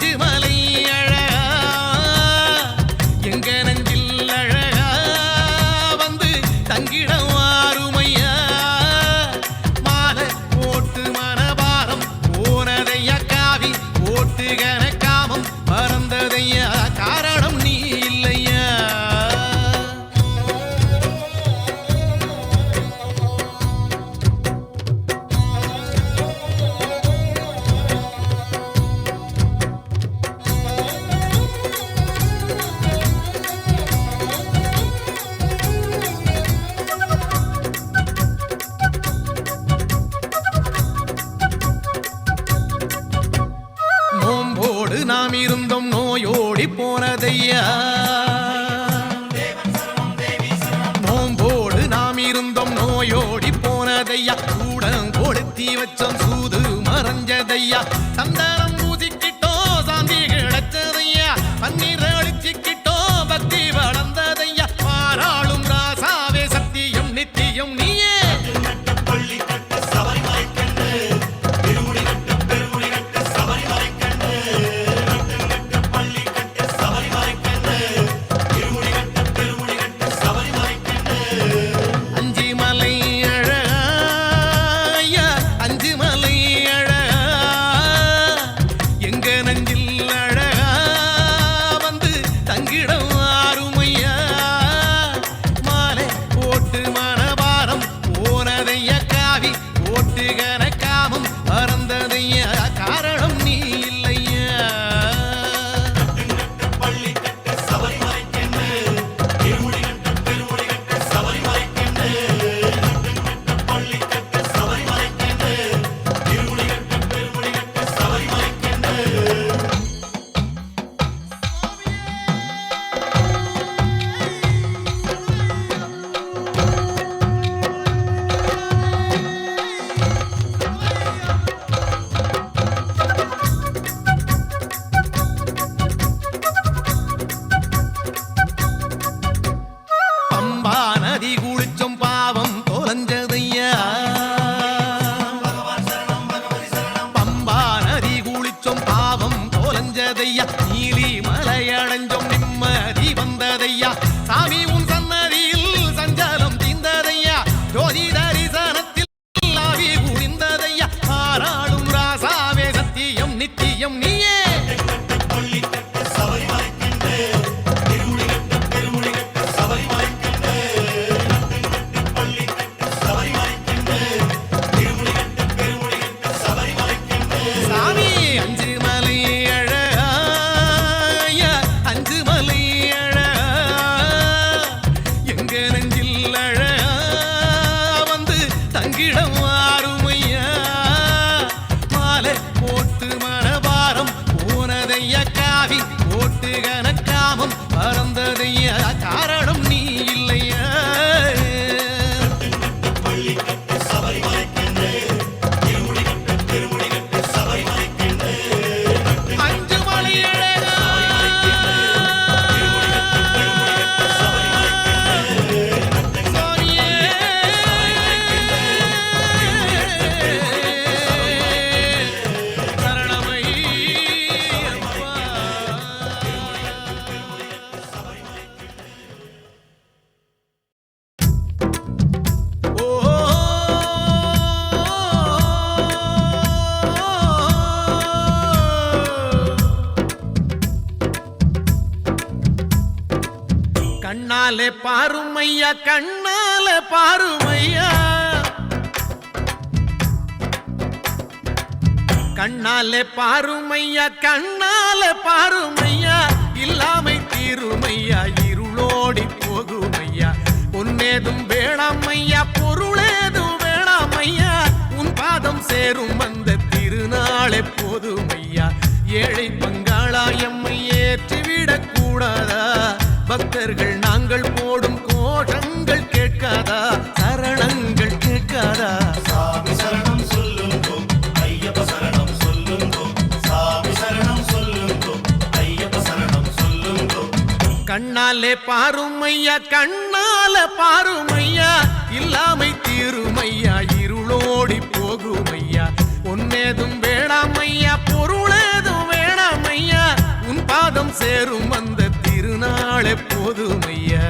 do my கண்ணாலே பாருமையா கண்ணால பாருமையா. கண்ணாலே பாருமையா கண்ணால பாருமையா. இல்லாமை தீருமையா இருளோடி போகுமையா. பொன்னேதும் வேணாமையா பொருளேதும் வேணாமையா. உன் பாதம் சேரும் பக்தர்கள் நாங்கள் போடும் கோஷங்கள் கேட்காதா? சரணங்கள் கேட்காதா? சாமி சரணம் சொல்லுங்கோ ஐயப்ப சரணம் சொல்லுங்கோ சாமி சரணம் சொல்லுங்கோ ஐயப்ப சரணம் சொல்லுங்கோ. கண்ணாலே பாருமையா கண்ணால பாருமையா இல்லாமை தீருமையா இருளோடி போகுமையா. பொன்னேதும் வேணாமையா பொருளேதும் வேணாமையா உன் பாதம் சேரும்? அந்த திருநாளே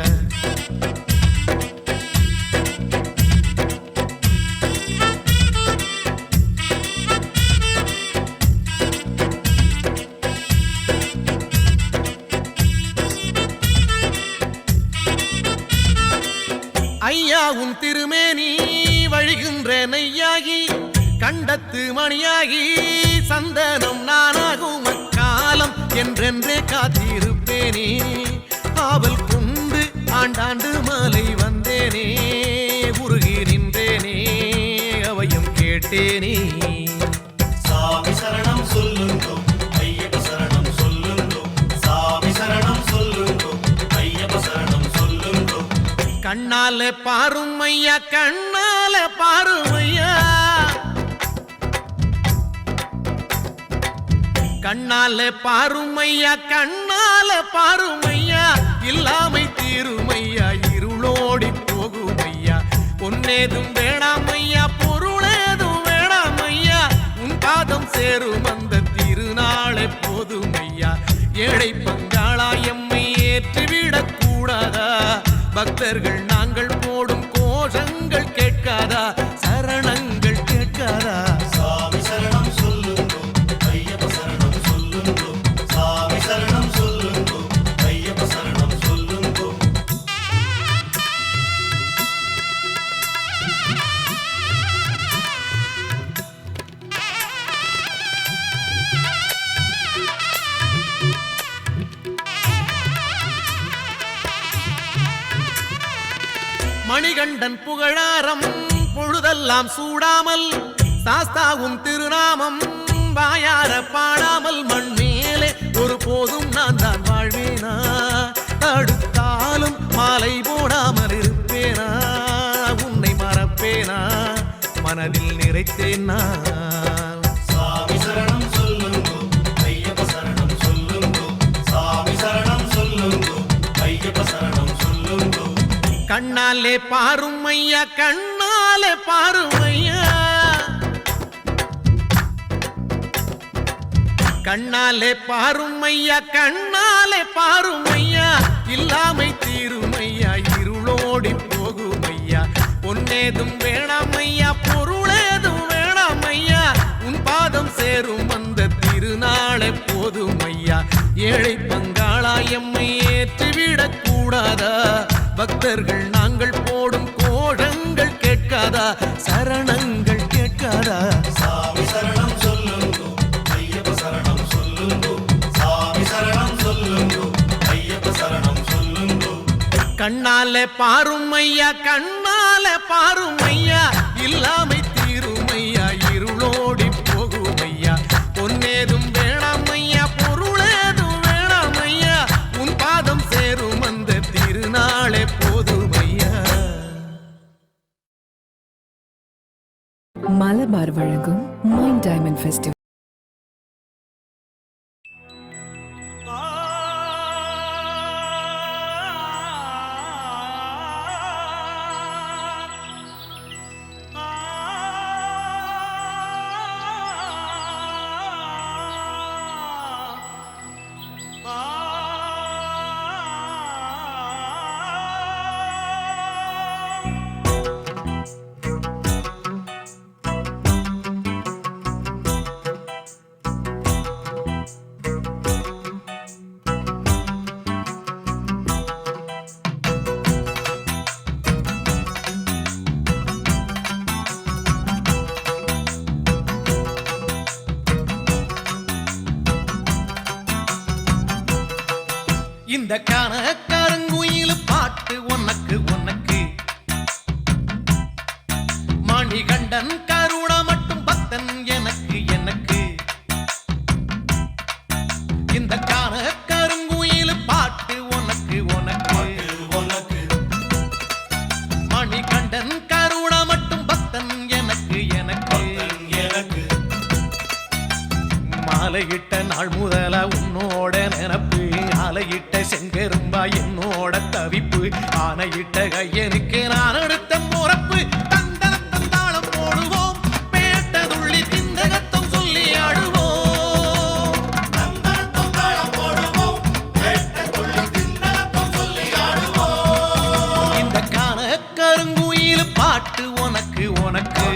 ஐயா உன் திருமேனி வழிகின்ற ஐயாகி கண்டத்து மணியாகி சந்தனம் நானாகும் காலம் என்றென்றே காத்திருப்பேனே. ஆவல் கொண்டு ஆண்டாண்டு மாலை வந்தேனே உருகி நின்றேனே அவையும் கேட்டேனே. சாமி சரணம் சொல்லுங்கோ ஐயப்ப சரணம் சொல்லுங்கோ சாமி சரணம் சொல்லுங்கோ ஐயப்ப சரணம் சொல்லுங்கோ. கண்ணால பாருமையா கண்ணால பாருமையா கண்ணால பாருமையா கண்ணால பாருமையா இல்லாமை தீருமையா இருளோடி போகுமையா? பொன்னேதும் வேணாமையா பொருளேதும் வேணாமையா? உன் பாதம் சேரும் அந்த திருநாளே போதுமையா? ஏழை பங்காளா எம்மை ஏற்றிவிடக் கூடாதா? பக்தர்கள் நாங்கள் போடும் கோஷங்கள் கேட்காதா? கண்டன் புகழாரம் பொழுதெல்லாம் சூடாமல் சாஸ்தாவும் திருநாமம் வாயார பாடாமல் மண் மேலே ஒரு போதும் நான் தான் வாழ்வேனா? தடுத்தாலும் மாலை போடாமல் இருப்பேனா? உன்னை மறப்பேனா? மனதில் நிறைத்தேன் நான். கண்ணாலே பாருமையா கண்ணாலே பாருமையா. கண்ணாலே பாருமையா கண்ணாலே பாருமையா. இல்லாமை தீருமையா இருளோடி போகுமையா. பொன்னேதும் வேணாமையா பொருளேதும் வேணாமையா. உன் பாதம் சேரும் அந்த திருநாளே போதுமையா. ஏழை பங்காளா எம்மை ஏற்றிவிடக் கூடாதா பக்தர்கள் நாங்கள் போடும் கோஷங்கள் கேட்காதா? சரணங்கள் கேட்காதா? சாமி சரணம் சொல்லுங்கோ ஐயப்ப சரணம் சொல்லுங்கோ சாமி சரணம் சொல்லுங்கோ ஐயப்ப சரணம் சொல்லுங்கோ. கண்ணால பாருமையா கண்ணால பாருமையா இல்லாமை தீருமையா மலபார் வழங்கும் மைண்ட் டைமண்ட் ஃபெஸ்டிவல் இந்த கணக்கருங்குயில் பாட்டு உனக்கு உனக்கு. மணிகண்டன் கருணா மட்டும் பக்தன் எனக்கு எனக்கு. இந்த கணக்கருங்குயில் பாட்டு உனக்கு உனக்கு. உனக்கு மணிகண்டன் கருணா மட்டும் பக்தன் எனக்கு எனக்கு. எனக்கு. மாலையிட்ட நாள் முதல் பாட்டு உனக்கு உனக்கு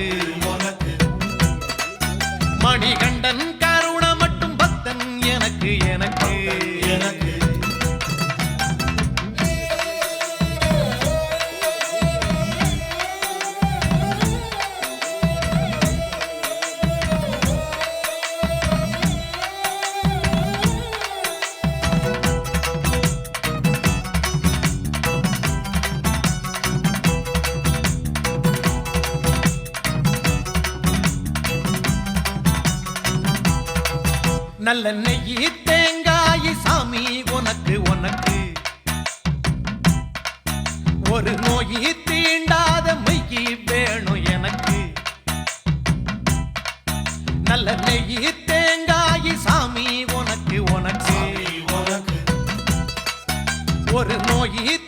நல்ல நெய்யி தேங்காய் சாமி உனக்கு உனக்கு. ஒரு நோயி தீண்டாத மெய்யி வேணும் எனக்கு. நல்ல நெய்யி தேங்காய் சாமி உனக்கு உனக்கு. உனக்கு. ஒரு நோயி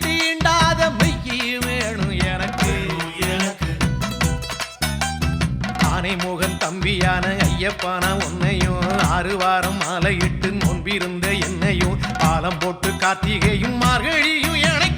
தம்பியான ஐயப்பான உன்னையும் ஆறு வாரம் மாலையிட்டு நோன்பிருந்த என்னையும் பாலம் போட்டு கார்த்திகையும் மார்கழியும் எனக்கு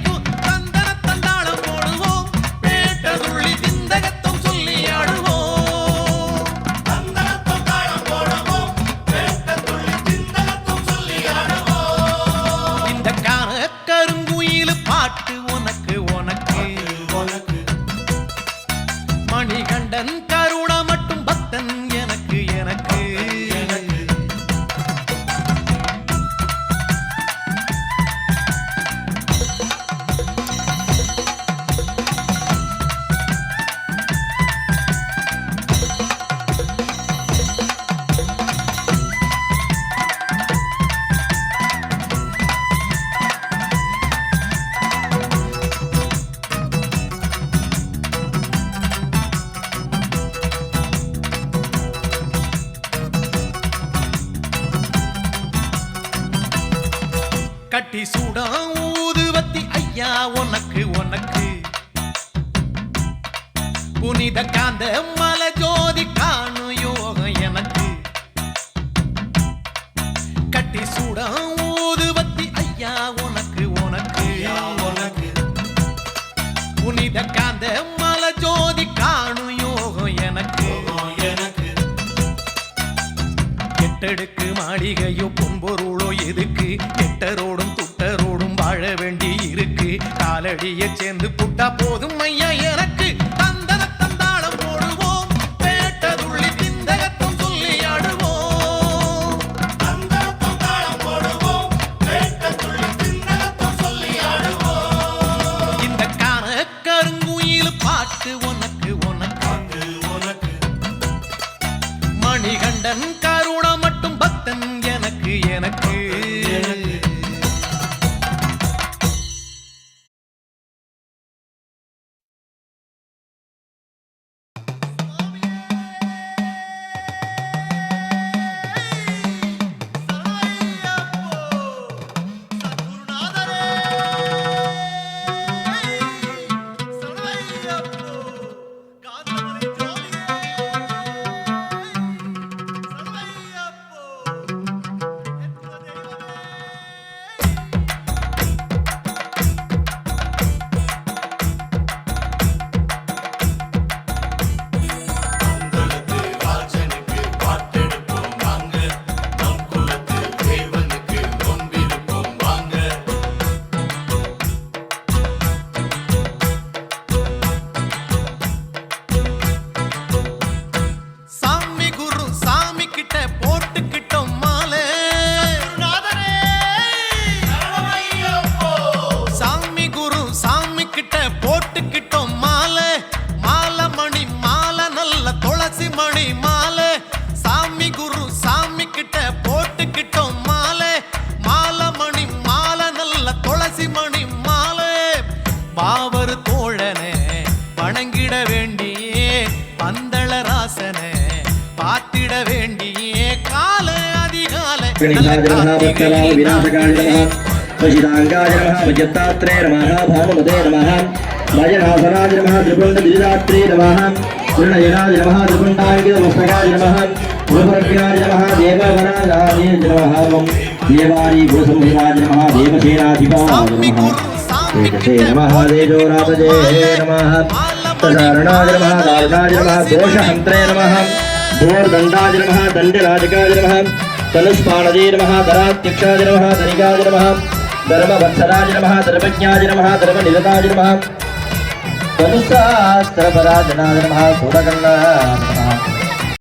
கட்டி சூடா ஊதுவத்தி ஐயா உனக்கு உனக்கு. புனித காந்த மல ஜோதி காணும் யோகம் எனக்கு. கட்டி சூடா ஊதுவத்தி ஐயா உனக்கு உனக்கு. உனக்கு. புனித காந்த காலடிய சேர்ந்து புட்டா போதும். மணி மாலை சாமி குரு சாமி கிட்ட போட்டுக்கிட்டோம் மாலை மாலை மணி மாலை நல்ல துளசி மணி மாலை பாவர் தோழனே வணங்கிட வேண்டியே பந்தள ராசனே பார்த்திட வேண்டியே கால அதிக गणेशाय नमः भक्तवाम विनाशकाय नमः वशिताङ्गाय नमः वज्रतात्रे नमः भानुमते नमः। नमः त्रिपुण्डदिदात्रे नमः पूर्णयनाय नमः त्रिपुण्डाङ्गितमस्तकाय नमः देवारी गुरुसंहिताय नमः देवसेनाधिपाय नमः नमः तेजोरातजे नमः तदारणाय नमः दारुणाय तनुशास्त्रपराजनाय नमः सुरकन्नाय नमः